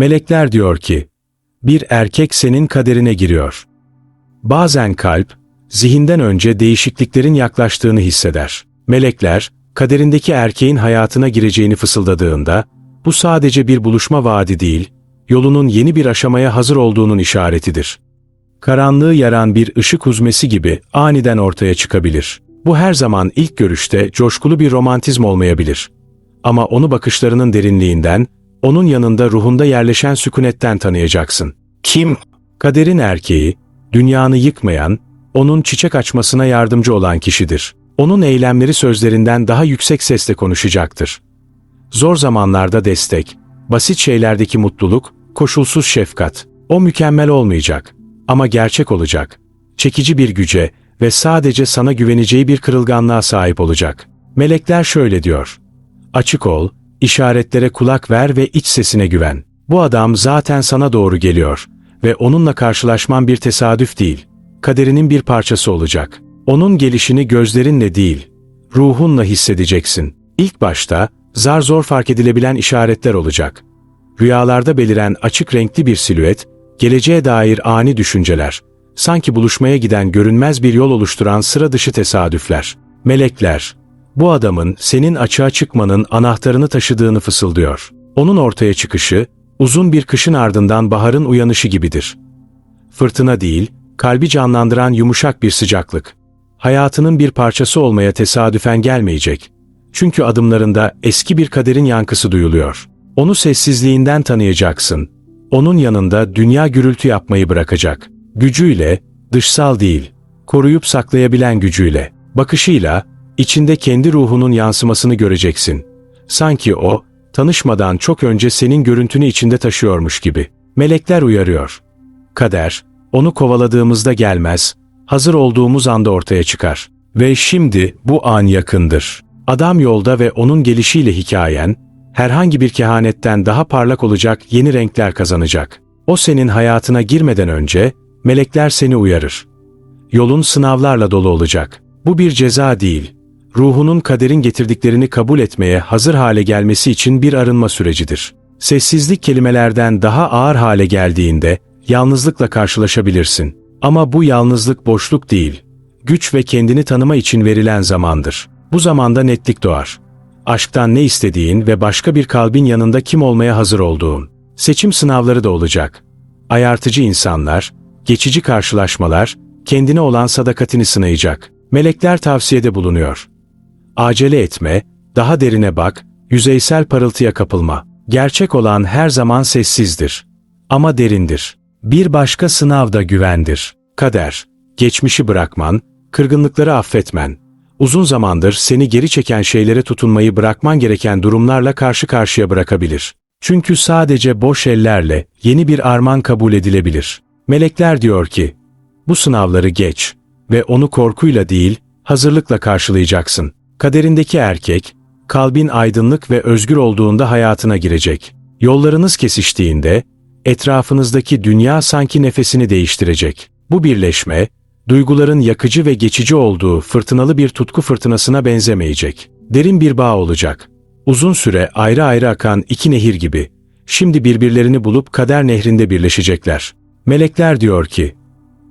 Melekler diyor ki, bir erkek senin kaderine giriyor. Bazen kalp, zihinden önce değişikliklerin yaklaştığını hisseder. Melekler, kaderindeki erkeğin hayatına gireceğini fısıldadığında, bu sadece bir buluşma vaadi değil, yolunun yeni bir aşamaya hazır olduğunun işaretidir. Karanlığı yaran bir ışık huzmesi gibi aniden ortaya çıkabilir. Bu her zaman ilk görüşte coşkulu bir romantizm olmayabilir. Ama onu bakışlarının derinliğinden, onun yanında ruhunda yerleşen sükunetten tanıyacaksın. Kim? Kaderin erkeği, dünyanı yıkmayan, onun çiçek açmasına yardımcı olan kişidir. Onun eylemleri sözlerinden daha yüksek sesle konuşacaktır. Zor zamanlarda destek, basit şeylerdeki mutluluk, koşulsuz şefkat. O mükemmel olmayacak ama gerçek olacak. Çekici bir güce ve sadece sana güveneceği bir kırılganlığa sahip olacak. Melekler şöyle diyor. Açık ol, işaretlere kulak ver ve iç sesine güven. Bu adam zaten sana doğru geliyor ve onunla karşılaşman bir tesadüf değil. Kaderinin bir parçası olacak. Onun gelişini gözlerinle değil, ruhunla hissedeceksin. İlk başta zar zor fark edilebilen işaretler olacak. Rüyalarda beliren açık renkli bir silüet, geleceğe dair ani düşünceler, sanki buluşmaya giden görünmez bir yol oluşturan sıra dışı tesadüfler. Melekler, bu adamın senin açığa çıkmanın anahtarını taşıdığını fısıldıyor. Onun ortaya çıkışı, uzun bir kışın ardından baharın uyanışı gibidir. Fırtına değil, kalbi canlandıran yumuşak bir sıcaklık. Hayatının bir parçası olmaya tesadüfen gelmeyecek. Çünkü adımlarında eski bir kaderin yankısı duyuluyor. Onu sessizliğinden tanıyacaksın. Onun yanında dünya gürültü yapmayı bırakacak. Gücüyle, dışsal değil, koruyup saklayabilen gücüyle, bakışıyla, içinde kendi ruhunun yansımasını göreceksin. Sanki o, tanışmadan çok önce senin görüntünü içinde taşıyormuş gibi. Melekler uyarıyor. Kader, onu kovaladığımızda gelmez, hazır olduğumuz anda ortaya çıkar. Ve şimdi bu an yakındır. Adam yolda ve onun gelişiyle hikayen, herhangi bir kehanetten daha parlak olacak yeni renkler kazanacak. O senin hayatına girmeden önce, melekler seni uyarır. Yolun sınavlarla dolu olacak. Bu bir ceza değil, ruhunun kaderin getirdiklerini kabul etmeye hazır hale gelmesi için bir arınma sürecidir. Sessizlik kelimelerden daha ağır hale geldiğinde, yalnızlıkla karşılaşabilirsin. Ama bu yalnızlık boşluk değil, güç ve kendini tanıma için verilen zamandır. Bu zamanda netlik doğar. Aşktan ne istediğin ve başka bir kalbin yanında kim olmaya hazır olduğun. Seçim sınavları da olacak. Ayartıcı insanlar, geçici karşılaşmalar, kendine olan sadakatini sınayacak. Melekler tavsiyede bulunuyor. Acele etme, daha derine bak, yüzeysel parıltıya kapılma. Gerçek olan her zaman sessizdir. Ama derindir. Bir başka sınav da güvendir. Kader, geçmişi bırakman, kırgınlıkları affetmen, uzun zamandır seni geri çeken şeylere tutunmayı bırakman gereken durumlarla karşı karşıya bırakabilir. Çünkü sadece boş ellerle yeni bir armağan kabul edilebilir. Melekler diyor ki, bu sınavları geç ve onu korkuyla değil, hazırlıkla karşılayacaksın. Kaderindeki erkek, kalbin aydınlık ve özgür olduğunda hayatına girecek. Yollarınız kesiştiğinde, etrafınızdaki dünya sanki nefesini değiştirecek. Bu birleşme, duyguların yakıcı ve geçici olduğu fırtınalı bir tutku fırtınasına benzemeyecek. Derin bir bağ olacak. Uzun süre ayrı ayrı akan iki nehir gibi. Şimdi birbirlerini bulup kader nehrinde birleşecekler. Melekler diyor ki,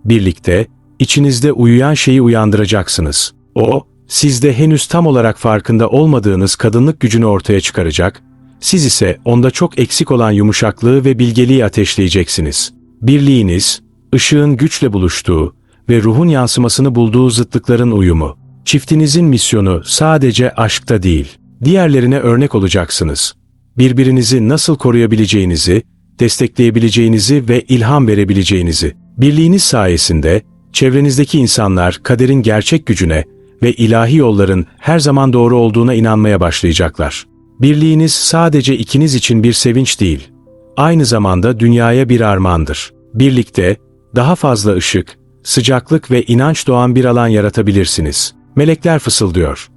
birlikte, içinizde uyuyan şeyi uyandıracaksınız. O, sizde henüz tam olarak farkında olmadığınız kadınlık gücünü ortaya çıkaracak, siz ise onda çok eksik olan yumuşaklığı ve bilgeliği ateşleyeceksiniz. Birliğiniz, ışığın güçle buluştuğu ve ruhun yansımasını bulduğu zıtlıkların uyumu. Çiftinizin misyonu sadece aşkta değil, diğerlerine örnek olacaksınız. Birbirinizi nasıl koruyabileceğinizi, destekleyebileceğinizi ve ilham verebileceğinizi. Birliğiniz sayesinde çevrenizdeki insanlar kaderin gerçek gücüne ve ilahi yolların her zaman doğru olduğuna inanmaya başlayacaklar. Birliğiniz sadece ikiniz için bir sevinç değil, aynı zamanda dünyaya bir armağandır. Birlikte daha fazla ışık, sıcaklık ve inanç doğan bir alan yaratabilirsiniz. Melekler fısıldıyor.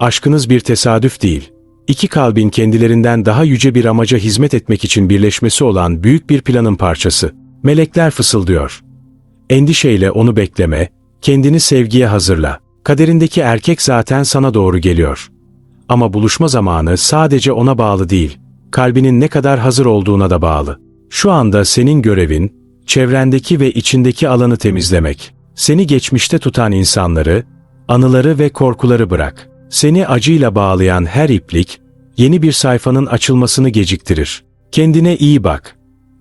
Aşkınız bir tesadüf değil. İki kalbin kendilerinden daha yüce bir amaca hizmet etmek için birleşmesi olan büyük bir planın parçası. Melekler fısıldıyor. Endişeyle onu bekleme, kendini sevgiye hazırla. Kaderindeki erkek zaten sana doğru geliyor. Ama buluşma zamanı sadece ona bağlı değil, kalbinin ne kadar hazır olduğuna da bağlı. Şu anda senin görevin, çevrendeki ve içindeki alanı temizlemek. Seni geçmişte tutan insanları, anıları ve korkuları bırak. Seni acıyla bağlayan her iplik, yeni bir sayfanın açılmasını geciktirir. Kendine iyi bak.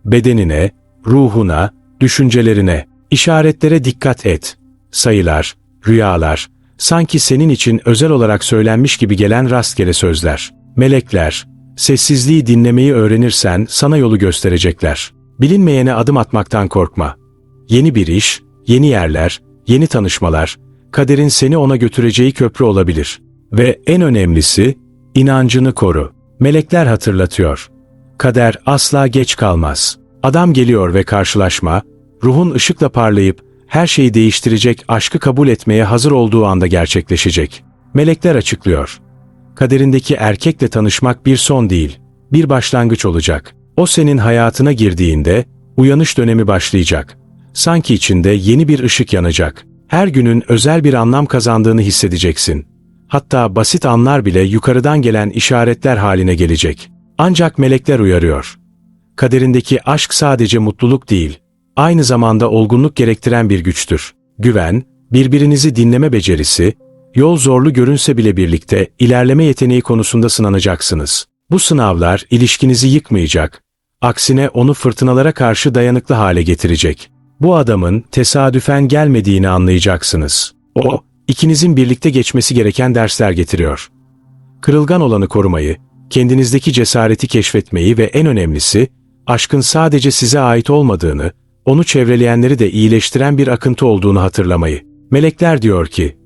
Bedenine, ruhuna, düşüncelerine, işaretlere dikkat et. Sayılar, rüyalar, sanki senin için özel olarak söylenmiş gibi gelen rastgele sözler. Melekler, sessizliği dinlemeyi öğrenirsen sana yolu gösterecekler. Bilinmeyene adım atmaktan korkma. Yeni bir iş, yeni yerler, yeni tanışmalar, kaderin seni ona götüreceği köprü olabilir. Ve en önemlisi, inancını koru. Melekler hatırlatıyor. Kader asla geç kalmaz. Adam geliyor ve karşılaşma, ruhun ışıkla parlayıp her şeyi değiştirecek aşkı kabul etmeye hazır olduğu anda gerçekleşecek. Melekler açıklıyor. Kaderindeki erkekle tanışmak bir son değil, bir başlangıç olacak. O senin hayatına girdiğinde uyanış dönemi başlayacak. Sanki içinde yeni bir ışık yanacak. Her günün özel bir anlam kazandığını hissedeceksin. Hatta basit anlar bile yukarıdan gelen işaretler haline gelecek. Ancak melekler uyarıyor. Kaderindeki aşk sadece mutluluk değil, aynı zamanda olgunluk gerektiren bir güçtür. Güven, birbirinizi dinleme becerisi, yol zorlu görünse bile birlikte ilerleme yeteneği konusunda sınanacaksınız. Bu sınavlar ilişkinizi yıkmayacak, aksine onu fırtınalara karşı dayanıklı hale getirecek. Bu adamın tesadüfen gelmediğini anlayacaksınız. O, ikinizin birlikte geçmesi gereken dersler getiriyor. Kırılgan olanı korumayı, kendinizdeki cesareti keşfetmeyi ve en önemlisi, aşkın sadece size ait olmadığını, onu çevreleyenleri de iyileştiren bir akıntı olduğunu hatırlamayı. Melekler diyor ki,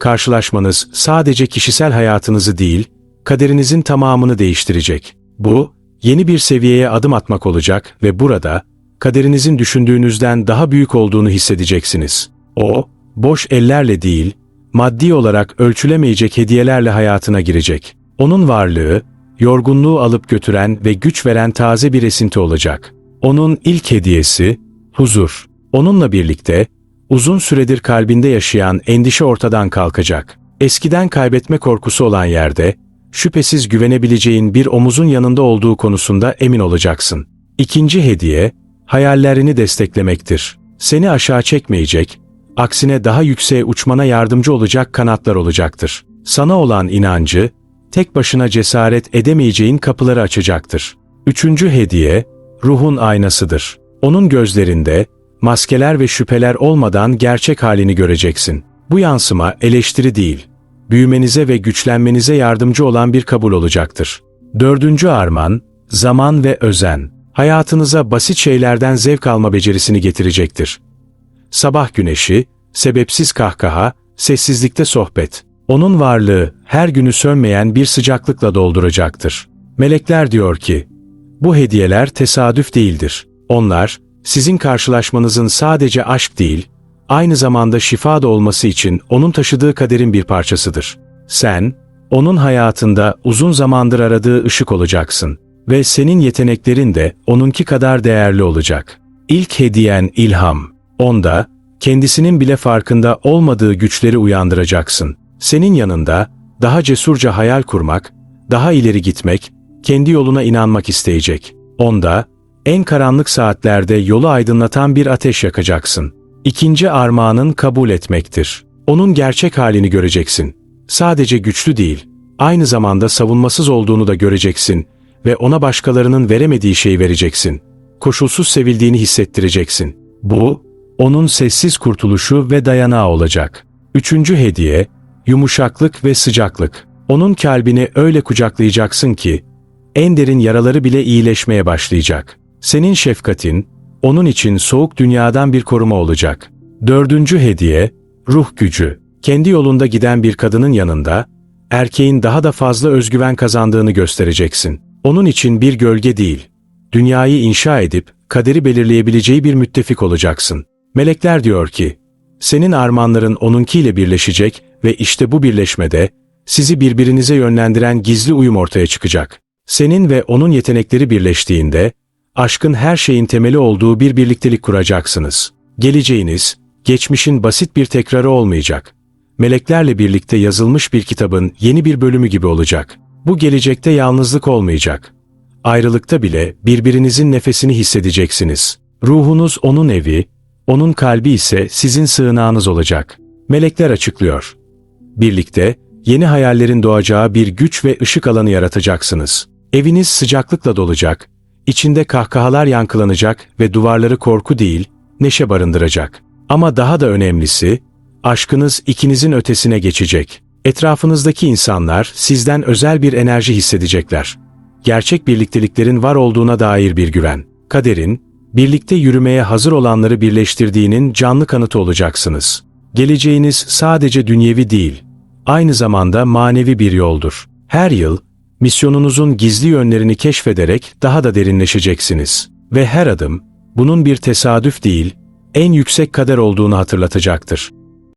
karşılaşmanız sadece kişisel hayatınızı değil, kaderinizin tamamını değiştirecek. Bu, yeni bir seviyeye adım atmak olacak ve burada, kaderinizin düşündüğünüzden daha büyük olduğunu hissedeceksiniz. O, boş ellerle değil, maddi olarak ölçülemeyecek hediyelerle hayatına girecek. Onun varlığı, yorgunluğu alıp götüren ve güç veren taze bir esinti olacak. Onun ilk hediyesi, huzur. Onunla birlikte, uzun süredir kalbinde yaşayan endişe ortadan kalkacak. Eskiden kaybetme korkusu olan yerde, şüphesiz güvenebileceğin bir omuzun yanında olduğu konusunda emin olacaksın. İkinci hediye, hayallerini desteklemektir. Seni aşağı çekmeyecek, aksine daha yükseğe uçmana yardımcı olacak kanatlar olacaktır. Sana olan inancı, tek başına cesaret edemeyeceğin kapıları açacaktır. Üçüncü hediye, ruhun aynasıdır. Onun gözlerinde, maskeler ve şüpheler olmadan gerçek halini göreceksin. Bu yansıma eleştiri değil, büyümenize ve güçlenmenize yardımcı olan bir kabul olacaktır. Dördüncü arman, zaman ve özen. Hayatınıza basit şeylerden zevk alma becerisini getirecektir. Sabah güneşi, sebepsiz kahkaha, sessizlikte sohbet. Onun varlığı her günü sönmeyen bir sıcaklıkla dolduracaktır. Melekler diyor ki, bu hediyeler tesadüf değildir. Onlar, sizin karşılaşmanızın sadece aşk değil, aynı zamanda şifa da olması için onun taşıdığı kaderin bir parçasıdır. Sen, onun hayatında uzun zamandır aradığı ışık olacaksın ve senin yeteneklerin de onunki kadar değerli olacak. İlk hediyen ilham. Onda, kendisinin bile farkında olmadığı güçleri uyandıracaksın. Senin yanında, daha cesurca hayal kurmak, daha ileri gitmek, kendi yoluna inanmak isteyecek. Onda, en karanlık saatlerde yolu aydınlatan bir ateş yakacaksın. İkinci armağanın kabul etmektir. Onun gerçek halini göreceksin. Sadece güçlü değil, aynı zamanda savunmasız olduğunu da göreceksin ve ona başkalarının veremediği şeyi vereceksin. Koşulsuz sevildiğini hissettireceksin. Bu, onun sessiz kurtuluşu ve dayanağı olacak. Üçüncü hediye, yumuşaklık ve sıcaklık. Onun kalbini öyle kucaklayacaksın ki, en derin yaraları bile iyileşmeye başlayacak. Senin şefkatin, onun için soğuk dünyadan bir koruma olacak. Dördüncü hediye, ruh gücü. Kendi yolunda giden bir kadının yanında, erkeğin daha da fazla özgüven kazandığını göstereceksin. Onun için bir gölge değil, dünyayı inşa edip kaderi belirleyebileceği bir müttefik olacaksın. Melekler diyor ki, senin armağanların onunkiyle birleşecek ve işte bu birleşmede, sizi birbirinize yönlendiren gizli uyum ortaya çıkacak. Senin ve onun yetenekleri birleştiğinde, aşkın her şeyin temeli olduğu bir birliktelik kuracaksınız. Geleceğiniz, geçmişin basit bir tekrarı olmayacak. Meleklerle birlikte yazılmış bir kitabın yeni bir bölümü gibi olacak. Bu gelecekte yalnızlık olmayacak. ayrılıkta bile birbirinizin nefesini hissedeceksiniz. Ruhunuz onun evi, onun kalbi ise sizin sığınağınız olacak. Melekler açıklıyor. Birlikte, yeni hayallerin doğacağı bir güç ve ışık alanı yaratacaksınız. Eviniz sıcaklıkla dolacak, içinde kahkahalar yankılanacak ve duvarları korku değil, neşe barındıracak. Ama daha da önemlisi, aşkınız ikinizin ötesine geçecek. Etrafınızdaki insanlar sizden özel bir enerji hissedecekler. Gerçek birlikteliklerin var olduğuna dair bir güven. Kaderin, birlikte yürümeye hazır olanları birleştirdiğinin canlı kanıtı olacaksınız. Geleceğiniz sadece dünyevi değil, aynı zamanda manevi bir yoldur. Her yıl, misyonunuzun gizli yönlerini keşfederek daha da derinleşeceksiniz. Ve her adım, bunun bir tesadüf değil, en yüksek kader olduğunu hatırlatacaktır.